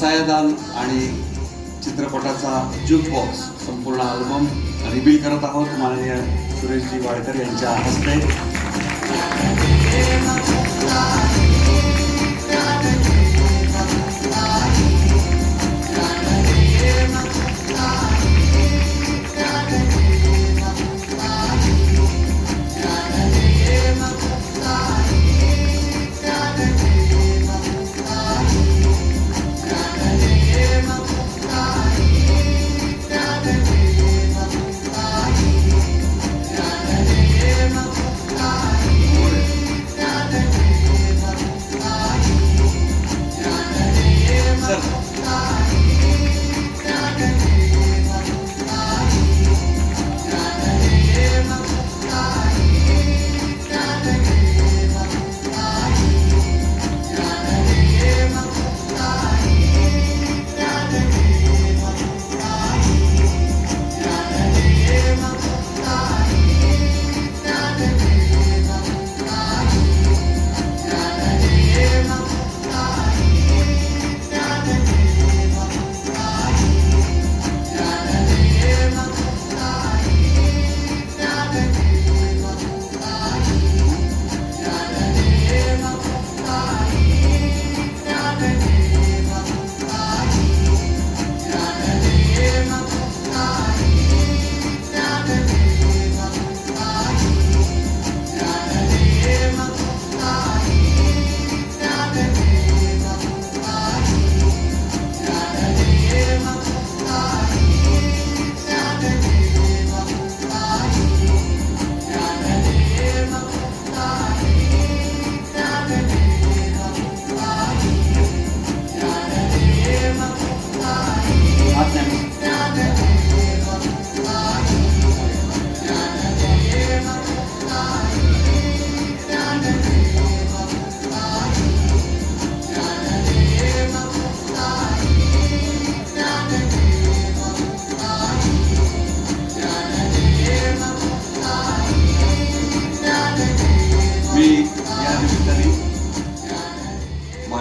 पसायदान आणि चित्रपटाचा jukebox संपूर्ण अल्बम रिव्हील करत आहोत माननीय सुरेशजी वाडकर यांच्या हस्ते.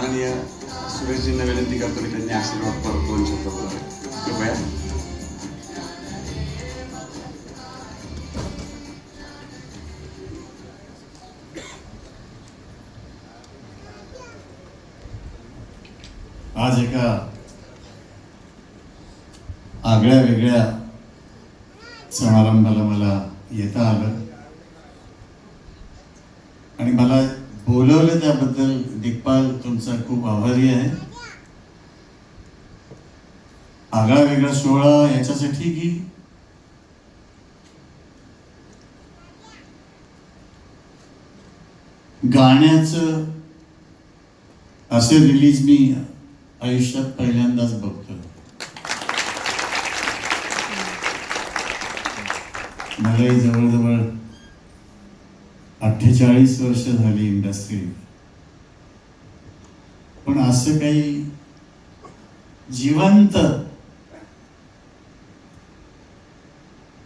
माननीय सुरेशजींना विनंती करतो की त्यांनी आशीर्वाद परत दोन शब्द बोलावे कृपया. आज एका आगळ्या वेगळ्या समारंभाला मला येता आलं. आणि मला बोलवलं त्याबद्दल दिग्पाल तुमचा खूप आभारी आहे. आगळा वेगळा सोहळा याच्यासाठी की? गाण्याचं असे रिलीज मी आयुष्यात पहिल्यांदाच बघतो मलाही जवळजवळ अठ्ठेचाळीस वर्ष झाली इंडस्ट्री पण असं काही जिवंत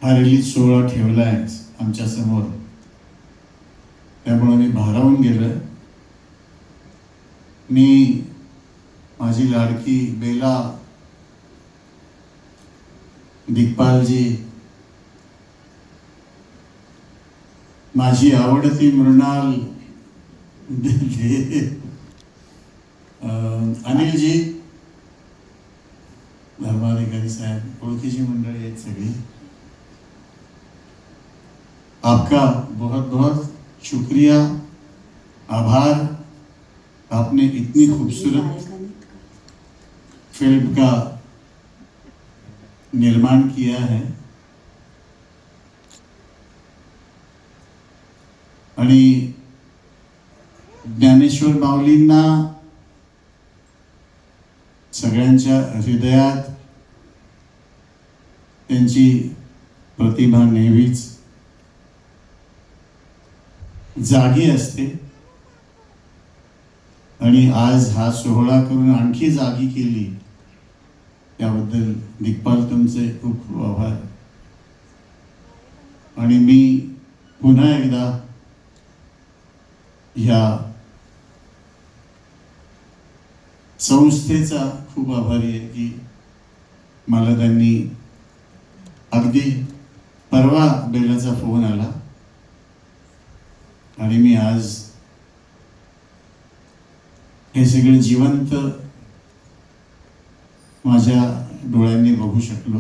हा रिलीज सोहळा ठेवलाय आमच्यासमोर. त्यामुळे मी भारावून गेलोय. मी माझी लाडकी बेला दिग्पालजी माझी आवडती मृणाल अं, अनिलजी. धर्माधिकारी साहेब ओळखीची मंडळी आहेत सगळी. आपका बहुत बहुत शुक्रिया आभार. आपने इतनी खूबसूरत फ़िल्म का निर्माण किया है। आणि ज्ञानेश्वर माऊलींना सगळ्यांच्या हृदयात त्यांची प्रतिभा नेहमीच जागी असते. आणि आज हा सोहळा करून आणखी जागी केली त्याबद्दल दिग्पाल तुमचे खूप खूप आभार. आणि मी पुन्हा एकदा ह्या संस्थेचा खूप आभारी आहे की मला त्यांनी अगदी परवा बेलाचा फोन आला. आणि मी आज हे सगळे जिवंत माझ्या डोळ्यांनी बघू शकलो.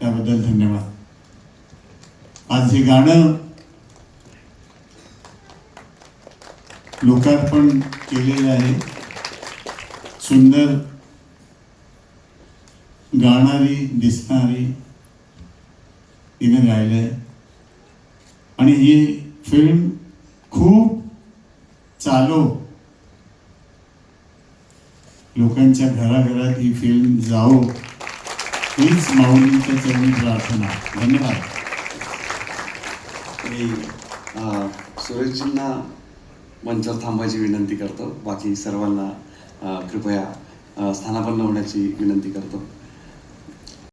त्याबद्दल धन्यवाद. आज हे गाणं लोकार्पण केलेलं आहे. सुंदर गाणारी दिसणारी तिने गायलंय आणि ही फिल्म खूप चालो. लोकांच्या घराघरात ही फिल्म जाओ हीच माऊलीच्या चरणी प्रार्थना. धन्यवाद. सुरेशजींना मंचावर थांबायची विनंती करतो. बाकी सर्वांना कृपया स्थानापन्न होण्याची विनंती करतो.